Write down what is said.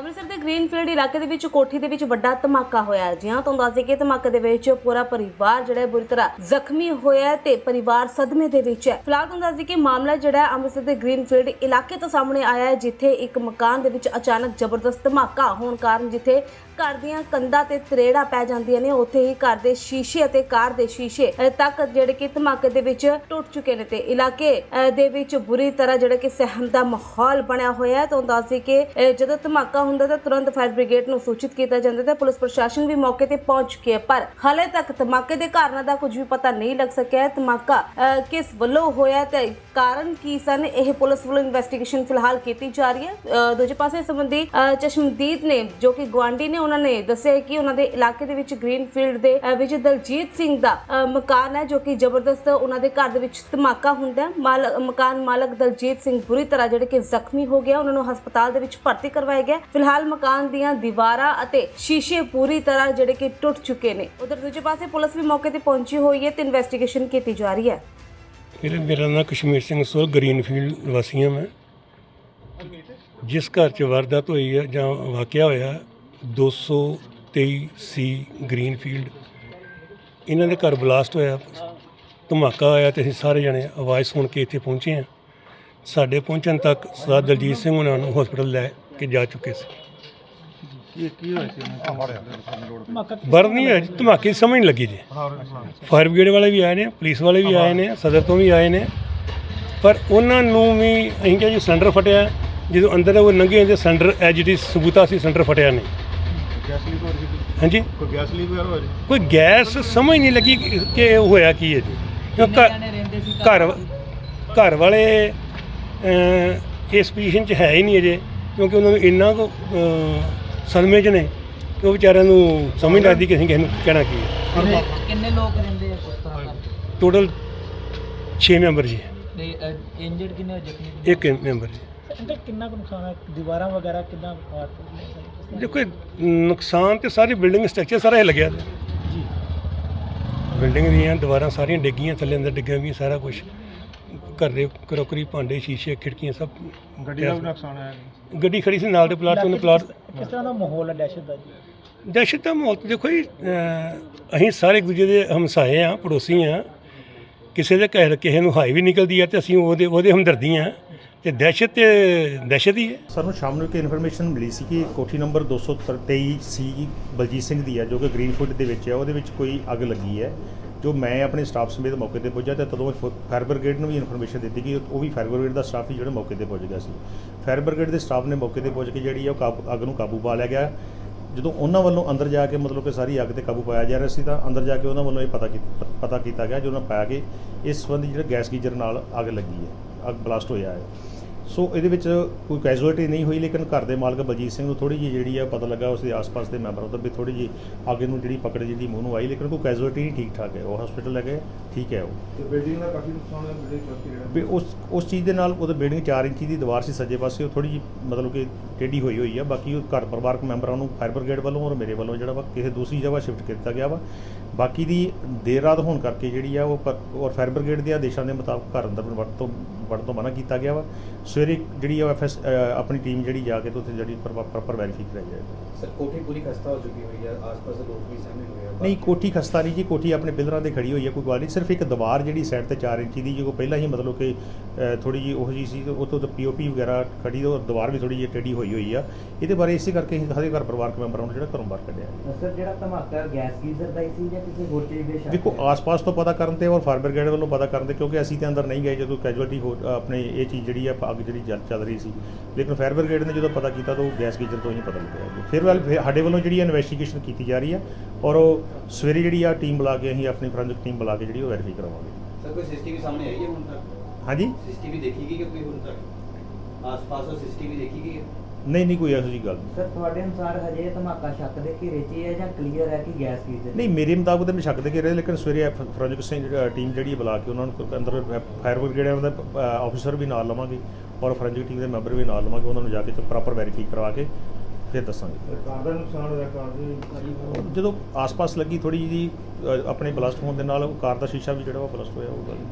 ਅੰਮ੍ਰਿਤਸਰ ਦੇ ਗ੍ਰੀਨਫੀਲਡ ਇਲਾਕੇ ਦੇ ਵਿੱਚ ਕੋਠੀ ਦੇ ਵਿੱਚ ਵੱਡਾ ਧਮਾਕਾ ਹੋਇਆ ਹੈ। ਜੀ ਹਾਂ ਤੁਹਾਨੂੰ ਦੱਸ ਦਈਏ ਕਿ ਧਮਾਕੇ ਦੇ ਵਿੱਚ ਪੂਰਾ ਪਰਿਵਾਰ ਜਿਹੜਾ ਬੁਰੀ ਤਰ੍ਹਾਂ ਜ਼ਖਮੀ ਹੋਇਆ ਤੇ ਪਰਿਵਾਰ ਸਦਮੇ ਦੇ ਵਿੱਚ ਹੈ ਫਿਲਹਾਲ ਤੁਹਾਨੂੰ ਦੱਸ ਦਈਏ ਕਿ ਮਾਮਲਾ ਜਿਹੜਾ ਅੰਮ੍ਰਿਤਸਰ ਦੇ ਗ੍ਰੀਨਫੀਲਡ ਇਲਾਕੇ ਤੋਂ ਸਾਹਮਣੇ ਆਇਆ ਹੈ, ਜਿੱਥੇ ਇੱਕ ਮਕਾਨ ਦੇ ਵਿੱਚ ਅਚਾਨਕ ਜ਼ਬਰਦਸਤ ਧਮਾਕਾ ਹੋਣ ਕਾਰਨ ਜਿੱਥੇ ਘਰ ਦੀਆਂ ਕੰਧਾਂ ਤੇ ਤਰੇੜਾਂ ਪੈ ਜਾਂਦੀਆਂ ਨੇ, ਉੱਥੇ ਹੀ ਘਰ ਦੇ ਸ਼ੀਸ਼ੇ ਅਤੇ ਕਾਰ ਦੇ ਸ਼ੀਸ਼ੇ ਤੱਕ ਜਿਹੜੇ ਕਿ ਧਮਾਕੇ ਦੇ ਵਿੱਚ ਟੁੱਟ ਚੁੱਕੇ ਨੇ ਤੇ ਇਲਾਕੇ ਦੇ ਵਿੱਚ ਬੁਰੀ ਤਰ੍ਹਾਂ ਜਿਹੜਾ ਕਿ ਸਹਿਮ ਦਾ ਮਾਹੌਲ ਬਣਿਆ ਹੋਇਆ ਹੈ। ਤੁਹਾਨੂੰ ਦੱਸ ਕਿ ਜਦੋਂ ਧਮਾਕਾ ਹੁੰਦਾ ਤਾਂ ਤੁਰੰਤ ਫਾਇਰ ਬ੍ਰਿਗੇਡ ਨੂੰ ਸੂਚਿਤ ਕੀਤਾ ਜਾਂਦਾ ਤੇ ਪੁਲਿਸ ਪ੍ਰਸ਼ਾਸਨ ਵੀ ਮੌਕੇ ਤੇ ਪਹੁੰਚ ਚੁੱਕੀ ਹੈ। ਪਰ ਹਾਲੇ ਤੱਕ ਧਮਾਕੇ ਦੇ ਕਾਰਨਾਂ ਦਾ ਕੁਝ ਵੀ ਪਤਾ ਨਹੀਂ ਲੱਗ ਸਕਿਆ ਹੈ। ਧਮਾਕਾ ਕਿਸ ਵੱਲੋਂ ਹੋਇਆ ਤੇ ਕਾਰਨ ਕੀ ਸਨ, ਇਹ ਪੁਲਿਸ ਵੱਲੋਂ ਇਨਵੈਸਟੀਗੇਸ਼ਨ ਫਿਲਹਾਲ ਕੀਤੀ ਜਾ ਰਹੀ ਹੈ। ਦੂਜੇ ਪਾਸੇ ਇਸ ਸੰਬੰਧੀ ਚਸ਼ਮਦੀਦ ਨੇ ਜੋ ਕਿ ਗਵਾਂਢੀ ਨੇ ਉਹਨਾਂ ਨੇ ਦੱਸਿਆ ਕਿ ਉਹਨਾਂ ਦੇ ਇਲਾਕੇ ਦੇ ਵਿੱਚ ਗ੍ਰੀਨਫੀਲਡ ਦੇ ਵਿੱਚ ਦਲਜੀਤ ਸਿੰਘ ਦਾ ਮਕਾਨ ਹੈ ਜੋ ਕਿ ਜ਼ਬਰਦਸਤ ਉਹਨਾਂ ਦੇ ਘਰ ਦੇ ਵਿੱਚ ਧਮਾਕਾ ਹੁੰਦਾ ਹੈ। ਮਕਾਨ ਮਾਲਕ ਦਲਜੀਤ ਸਿੰਘ ਬੁਰੀ ਤਰ੍ਹਾਂ ਜਿਹੜੇ ਕਿ ਜ਼ਖਮੀ ਹੋ ਗਿਆ, ਉਹਨਾਂ ਨੂੰ ਹਸਪਤਾਲ ਦੇ ਵਿੱਚ ਭਰਤੀ ਕਰਵਾਇਆ ਗਿਆ। ਫਿਲਹਾਲ ਮਕਾਨ ਦੀਆਂ ਦੀਵਾਰਾਂ ਅਤੇ ਸ਼ੀਸ਼ੇ ਪੂਰੀ ਤਰ੍ਹਾਂ ਜਿਹੜੇ ਕਿ ਟੁੱਟ ਚੁੱਕੇ ਨੇ। ਉਧਰ ਦੂਜੇ ਪਾਸੇ ਪੁਲਿਸ ਵੀ ਮੌਕੇ ਤੇ ਪਹੁੰਚੀ ਹੋਈ ਹੈ ਤੇ ਇਨਵੈਸਟੀਗੇਸ਼ਨ ਕੀਤੀ ਜਾ ਰਹੀ ਹੈ। ਮੇਰੇ ਮੇਰਾ ਨਾਮ ਕਸ਼ਮੀਰ ਸਿੰਘ ਸੋਲ, ਗ੍ਰੀਨਫੀਲਡ ਵਾਸੀ ਹਾਂ ਮੈਂ। ਜਿਸ ਘਰ 'ਚ ਵਾਰਦਾਤ ਹੋਈ ਹੈ ਜਾਂ ਵਾਕਿਆ ਹੋਇਆ 223 ਸੀ ਗ੍ਰੀਨਫੀਲਡ। ਇਹਨਾਂ ਦੇ ਘਰ ਬਲਾਸਟ ਹੋਇਆ ਧਮਾਕਾ ਹੋਇਆ ਤੇ ਅਸੀਂ ਸਾਰੇ ਜਣੇ ਆਵਾਜ਼ ਸੁਣ ਕੇ ਇੱਥੇ ਪਹੁੰਚੇ ਹਾਂ। ਸਾਡੇ ਪਹੁੰਚਣ ਤੱਕ ਸਰਦਾਰ ਦਲਜੀਤ ਸਿੰਘ ਉਹਨਾਂ ਨੂੰ ਹਸਪੀਟਲ ਲੈ ਕੇ ਜਾ ਚੁੱਕੇ ਸੀ। ਬਰ ਨਹੀਂ ਹੈ ਜੀ, ਧਮਾਕੇ ਦੀ ਸਮਝ ਨਹੀਂ ਲੱਗੀ ਜੀ। ਫਾਇਰ ਬ੍ਰਿਗੇਡ ਵਾਲੇ ਵੀ ਆਏ ਨੇ ਪੁਲਿਸ ਵਾਲੇ ਵੀ ਆਏ ਨੇ ਸਦਰ ਤੋਂ ਵੀ ਆਏ ਨੇ। ਪਰ ਉਹਨਾਂ ਨੂੰ ਵੀ ਅਸੀਂ ਕਿਹਾ ਜੀ ਸਿਲੰਡਰ ਫਟਿਆ। ਜਦੋਂ ਅੰਦਰ ਉਹ ਲੰਘੇ ਤੇ ਸਿਲੰਡਰ ਐਜ ਇਟ ਇਜ਼ ਸਬੂਤਾ ਸੀ ਸਿਲੰਡਰ ਫਟਿਆ ਨਹੀਂ। ਗੈਸ ਲੀਕ ਹੋ ਰਹੀ ਸੀ? ਹਾਂਜੀ। ਕੋਈ ਗੈਸ ਲੀਕ ਵਗੈਰਾ ਹੋ ਰਹੀ? ਕੋਈ ਗੈਸ ਸਮਝ ਨਹੀਂ ਲੱਗੀ ਕਿ ਇਹ ਹੋਇਆ ਕੀ ਹੈ ਜੀ। ਕਿਉਂ ਘਰ ਘਰ ਘਰ ਵਾਲੇ? ਅਹ, ਇਸ ਪੋਜੀਸ਼ਨ 'ਚ ਹੈ ਹੀ ਨਹੀਂ ਅਜੇ ਕਿਉਂਕਿ ਉਹਨਾਂ ਨੂੰ ਇੰਨਾ ਕੁ ਅਹ, ਸਦਮੇ 'ਚ ਨੇ ਕਿ ਉਹ ਵਿਚਾਰਿਆਂ ਨੂੰ ਸਮਝ ਨਹੀਂ ਲੱਗਦੀ ਕਿ ਅਸੀਂ ਕਿਸੇ ਨੂੰ ਕਹਿਣਾ ਕੀ ਹੈ। ਕਿੰਨੇ ਕਿੰਨੇ ਲੋਕ ਰਹਿੰਦੇ ਆ ਉਸ ਤਰ੍ਹਾਂ ਦਾ ਟੋਟਲ 6 ਮੈਂਬਰ ਜੀ। ਤੇ ਇੰਜਰਡ ਕਿੰਨੇ ਹੋਏ, ਜ਼ਖਮੀ ਕਿੰਨੇ? ਇੱਕ ਮੈਂਬਰ ਜੀ। ਅੰਕਲ ਕਿੰਨਾ ਕੁ ਨੁਕਸਾਨ ਹੈ? ਦੀਵਾਰਾਂ ਵਗੈਰਾ ਕਿੰਨਾ ਫਾਟ ਦੇਖੋ ਇਹ ਨੁਕਸਾਨ ਤੇ ਸਾਰੀ ਬਿਲਡਿੰਗ ਸਟਰਕਚਰ ਸਾਰਾ ਇਹ ਲੱਗਿਆ ਜੀ। ਬਿਲਡਿੰਗ ਦੀਆਂ ਦੀਵਾਰਾਂ ਸਾਰੀਆਂ ਡਿੱਗੀਆਂ ਥੱਲੇ ਅੰਦਰ ਡਿੱਗਿਆ ਵੀ ਸਾਰਾ ਕੁਝ ਘਰ ਦੇ ਕਰੋਕਰੀ ਭਾਂਡੇ ਸ਼ੀਸ਼ੇ ਖਿੜਕੀਆਂ ਸਭ ਗੱਡੀ ਦਾ ਵੀ ਨੁਕਸਾਨ ਆਇਆ ਗੱਡੀ ਖੜੀ ਸੀ ਨਾਲ ਦੇ ਪਲਾਟ ਤੋਂ ਉਹਨੇ ਪਲਾਟ ਕਿਸ ਤਰ੍ਹਾਂ ਦਾ ਮਾਹੌਲ ਹੈ ਦਹਿਸ਼ਤ ਦਾ ਜੀ? ਦਹਿਸ਼ਤ ਦਾ ਮਾਹੌਲ ਤਾਂ ਦੇਖੋ ਜੀ ਅਹ, ਅਸੀਂ ਸਾਰੇ ਇੱਕ ਦੂਜੇ ਦੇ ਹਮਸਾਏ ਆ ਪੜੋਸੀ ਆ ਕਿਸੇ ਦੇ ਘਰ ਕਿਸੇ ਨੂੰ ਹਾਈ ਵੀ ਨਿਕਲਦੀ ਆ ਤੇ ਅਸੀਂ ਉਹਦੇ ਉਹਦੇ ਹਮਦਰਦੀ ਆ ਤੇ ਦਹਿਸ਼ਤ ਤੇ ਦਹਿਸ਼ਤ ਹੀ ਹੈ? ਸਾਨੂੰ ਸ਼ਾਮ ਨੂੰ ਇੱਕ ਇਨਫੋਰਮੇਸ਼ਨ ਮਿਲੀ ਸੀ ਕਿ ਕੋਠੀ ਨੰਬਰ 223 ਸੀ ਬਲਜੀਤ ਸਿੰਘ ਦੀ ਹੈ, ਜੋ ਕਿ ਗ੍ਰੀਨਫੀਲਡ ਦੇ ਵਿੱਚ ਹੈ। ਉਹਦੇ ਵਿੱਚ ਕੋਈ ਅੱਗ ਲੱਗੀ ਹੈ, ਜੋ ਮੈਂ ਆਪਣੇ ਸਟਾਫ ਸਮੇਤ ਮੌਕੇ ਤੇ ਪਹੁੰਚਿਆ ਤੇ ਤਦੋਂ ਫਾਇਰ ਬ੍ਰਿਗੇਡ ਨੂੰ ਵੀ ਇਨਫੋਰਮੇਸ਼ਨ ਦਿੱਤੀ ਕਿ ਉਹ ਵੀ ਫਾਇਰ ਬ੍ਰਿਗੇਡ ਦਾ ਸਟਾਫ ਹੀ ਜਿਹੜਾ ਮੌਕੇ ਤੇ ਪਹੁੰਚ ਗਿਆ ਸੀ। ਫਾਇਰ ਬ੍ਰਿਗੇਡ ਦੇ ਸਟਾਫ ਨੇ ਮੌਕੇ ਤੇ ਪਹੁੰਚ ਕੇ ਜਿਹੜੀ ਹੈ ਉਹ ਕਾਬੂ, ਅੱਗ ਨੂੰ ਕਾਬੂ ਪਾ ਲਿਆ ਗਿਆ। ਜਦੋਂ ਉਹਨਾਂ ਵੱਲੋਂ ਅੰਦਰ ਜਾ ਕੇ ਮਤਲਬ ਕਿ ਸਾਰੀ ਅੱਗ ਤੇ ਕਾਬੂ ਪਾਇਆ ਜਾ ਰਿਹਾ ਸੀ ਤਾਂ ਅੰਦਰ ਜਾ ਕੇ ਉਹਨਾਂ ਵੱਲੋਂ ਇਹ ਪਤਾ ਕੀ- ਪਤਾ ਕੀਤਾ ਗਿਆ, ਜੋ ਉਹਨਾਂ ਪਾਇਆ ਕਿ ਇਸ ਸੰਬੰਧੀ ਜਿਹੜਾ ਗੈਸ ਗੀਜ਼ਰ ਨਾਲ ਅੱਗ ਲੱਗੀ ਹੈ। ਅੱਗ ਬਲਾਸਟ ਹੋਇਆ ਹੈ ਸੋ ਇਹਦੇ ਵਿੱਚ ਕੋਈ ਕੈਜੂਅਲਟੀ ਨਹੀਂ ਹੋਈ ਲੇਕਿਨ ਘਰ ਦੇ ਮਾਲਕ ਬਲਜੀਤ ਸਿੰਘ ਨੂੰ ਥੋੜੀ ਜਿਹੀ ਜਿਹੜੀ ਆ ਪਤਾ ਲੱਗਾ ਉਸ ਦੇ ਆਸ-ਪਾਸ ਦੇ ਮੈਂਬਰ ਉਧਰ ਵੀ ਥੋੜੀ ਜਿਹੀ ਅੱਗੇ ਨੂੰ ਜਿਹੜੀ ਪਕੜ ਜਿਹੀ ਮੂੰਹ ਨੂੰ ਆਈ ਲੇਕਿਨ ਕੋਈ ਕੈਜੂਅਲਟੀ ਨਹੀਂ ਠੀਕ ਠਾਕ ਹੈ। ਉਹ ਹਸਪੀਟਲ ਲੈ ਗਏ ਠੀਕ ਹੈ ਉਹ। ਤੇ ਬਿਲਡਿੰਗ ਦਾ ਕਾਫੀ ਨੁਕਸਾਨ ਹੈ ਬਿਲਡਿੰਗ ਕਾਫੀ ਜਿਹੜਾ ਵੀ ਉਸ ਉਸ ਚੀਜ਼ ਦੇ ਨਾਲ ਉਹਦੇ ਬਿਲਡਿੰਗ 4 ਇੰਚੀ ਦੀ ਦੀਵਾਰ ਸੀ ਸੱਜੇ ਪਾਸੇ ਉਹ ਥੋੜੀ ਜਿਹੀ ਮਤਲਬ ਕਿ ਟੇਢੀ ਹੋਈ ਹੋਈ ਆ। ਬਾਕੀ ਉਹ ਘਰ ਪਰਿਵਾਰਕ ਮੈਂਬਰਾਂ ਨੂੰ ਫਾਇਰ ਬ੍ਰਿਗੇਡ ਵੱਲੋਂ ਔਰ ਮੇਰੇ ਵੱਲੋਂ ਜਿਹੜਾ ਵਾ ਕਿਸੇ ਦੂਸਰੀ ਜਗ੍ਹਾ ਸ਼ਿਫਟ ਕੀਤਾ ਗਿਆ ਵਾ। ਬਾਕੀ ਦੀ ਦੇਰ ਰਾਤ ਹੋਣ ਕਰਕੇ ਜਿਹੜੀ ਆ ਉਹ ਔਰ ਫਾਇਰ ਬ੍ਰਿਗੇਡ ਦੇ ਆਦੇਸ਼ਾਂ ਦੇ ਮੁਤਾਬਕ ਘਰ ਅੰਦਰ ਵੜਨ ਤੋਂ ਵੜਨ ਤੋਂ ਮਨਾ ਕੀਤਾ ਗਿਆ ਵਾ। ਸਵੇਰੇ ਜਿਹੜੀ ਆ ਐਫਐਸ ਆਪਣੀ ਟੀਮ ਜਿਹੜੀ ਜਾ ਕੇ ਤੇ ਉੱਥੇ ਜਿਹੜੀ ਪ੍ਰੋਪਰ ਵੈਰੀਫਾਈ ਕਰਾਈ ਜਾਏਗੀ ਸਰ, ਕੋਠੀ ਪੂਰੀ ਖਸਤਾ ਹੋ ਚੁੱਕੀ ਹੋਈ ਹੈ, ਆਸ-ਪਾਸ ਦੇ ਲੋਕ ਵੀ ਸਾਹਮਣੇ ਨਹੀਂ ਕੋਠੀ ਖਸਤਾ ਨਹੀਂ ਜੀ ਕੋਠੀ ਆਪਣੇ ਪਿਲਰਾਂ ਤੇ ਖੜੀ ਹੋਈ ਹੈ ਕੋਈ ਗੱਲ ਨਹੀਂ। ਸਿਰਫ ਇੱਕ ਦੀਵਾਰ ਜਿਹੜੀ ਸਾਈਡ ਤੇ 4 ਇੰਚੀ ਦੀ ਜੋ ਪਹਿਲਾਂ ਹੀ ਮਤਲਬ ਕਿ ਥੋੜੀ ਜੀ ਉਹ ਜੀ ਸੀ ਉਹ ਤੋਂ ਪੀਓਪੀ ਵਗੈਰਾ ਖੜੀ ਔਰ ਦੀਵਾਰ ਵੀ ਥੋੜੀ ਜਿਹੀ ਟੇਢੀ ਹੋਈ ਹੋਈ ਆ। ਇਹਦੇ ਬਾਰੇ ਇਸੇ ਕਰਕੇ ਅਸੀਂ ਸਾਰੇ ਘਰ ਪਰਿਵਾਰਕ ਮੈਂਬਰਾਂ ਨੂੰ ਜਿਹੜਾ ਘਰੋਂ ਬਾਹਰ ਕੱਢਿਆ ਸਰ ਜਿਹੜਾ ਧਮਾਕਾ ਗੈਸ ਗੀਜ਼ਰ ਦਾ ਸੀ ਜਾਂ ਕਿਸੇ ਹੋਰ ਚੀਜ਼ ਦੇ ਸ਼ੱਕ ਦੇਖੋ ਆਸ-ਪਾਸ ਤੋਂ ਪਤਾ ਕਰਨ ਤੇ ਔਰ ਫਾਇਰ ਬ੍ਰਿਗੇਡ ਵੱਲੋਂ ਪਤਾ ਕਰਨ ਤੇ ਕਿਉਂਕਿ ਅਸੀਂ ਤੇ ਅੰਦਰ ਨਹੀਂ ਗਏ ਜਦੋਂ ਕੈਜੁਅਲਟੀ ਹੋ ਆਪਣੇ ਇਹ ਚੀਜ਼ ਜਿਹੜੀ ਆ ਅੱਗ ਜਿਹੜੀ ਚੱਲ ਰਹੀ ਸੀ। ਲੇਕਿਨ ਫਾਇਰ ਬ੍ਰਿਗੇਡ ਨੇ ਜਦੋਂ ਪਤਾ ਕੀਤਾ ਤਾਂ ਉਹ ਗੈਸ ਗੀਜ਼ਰ ਤੋਂ ਹੀ ਪਤਾ ਲੱਗਿਆ। ਫਿਰ ਵੱਲ ਸਾਡੇ ਵੱਲੋਂ ਜਿਹੜੀ ਇਨਵੈਸਟੀਗੇਸ਼ਨ ਕੀਤੀ ਜਾ ਰਹੀ ਆ ਔਰ ਉਹ ਸਵੇਰੇ ਜਿਹੜੀ ਆ ਟੀਮ ਬੁਲਾ ਕੇ ਅਸੀਂ ਆਪਣੀ ਫੋਰੈਂਸਿਕ ਟੀਮ ਬੁਲਾ ਕੇ ਜਿਹੜੀ ਉਹ ਵੈਰੀਫਾਈ ਕਰਵਾਵਾਂਗੇ ਸਰ ਕੋਈ ਸੀਸੀਟੀਵੀ ਸਾਹਮਣੇ ਆਈ ਹੈ ਹੁਣ ਤੱਕ? ਹਾਂਜੀ? ਸੀਸੀਟੀਵੀ ਦੇਖੀ ਗਈ ਕਿ ਕੋਈ ਹੁਣ ਤੱਕ? ਆਸ-ਪਾਸ ਉਹ ਸੀਸੀਟੀਵੀ ਦੇਖੀ ਗਈ ਹੈ? ਨਹੀਂ ਨਹੀਂ ਕੋਈ ਇਹੋ ਗੱਲ ਨਹੀਂ। ਸਰ ਤੁਹਾਡੇ ਅਨੁਸਾਰ ਹਜੇ ਧਮਾਕਾ ਸ਼ੱਕ ਦੇ ਘੇਰੇ 'ਚ ਹੀ ਹੈ ਜਾਂ ਕਲੀਅਰ ਹੈ ਕਿ ਗੈਸ ਗੀਜ਼ਰ ਨਹੀਂ ਮੇਰੇ ਮੁਤਾਬਕ ਤਾਂ ਮੈਂ ਸ਼ੱਕ ਦੇ ਕੇ ਰਹੇ ਲੇਕਿਨ ਸਵੇਰੇ ਫੋਰੈਂਸਿਕ ਸਿੰਘ ਟੀਮ ਜਿਹੜੀ ਹੈ ਬੁਲਾ ਕੇ ਉਹਨਾਂ ਨੂੰ ਅੰਦਰ ਫਾਇਰ ਬ੍ਰਿਗੇਡ ਦਾ ਆਫੀਸਰ ਵੀ ਨਾਲ ਲਵਾਂਗੇ ਔਰ ਫੋਰੈਂਸਿਕ ਟੀਮ ਦੇ ਮੈਂਬਰ ਵੀ ਨਾਲ ਲਵਾਂਗੇ ਉਹਨਾਂ ਨੂੰ ਜਾ ਕੇ ਪ੍ਰੋਪਰ ਵੈਰੀਫਾਈ ਕਰਵਾ ਕੇ ਫਿਰ ਦੱਸਾਂਗੇ। ਕਾਰ ਦਾ ਨੁਕਸਾਨ ਹੋਇਆ ਕਾਰ ਦੇ ਜਦੋਂ ਆਸ-ਪਾਸ ਲੱਗੀ ਥੋੜੀ ਜਿਹੀ ਆਪਣੇ ਬਲਾਸਟ ਹੋਣ ਦੇ ਨਾਲ ਉਹ ਕਾਰ ਦਾ ਸ਼ੀਸ਼ਾ ਵੀ ਜਿਹੜਾ ਉਹ ਬਲਾਸਟ ਹੋਇਆ ਉਹ ਗੱਲ।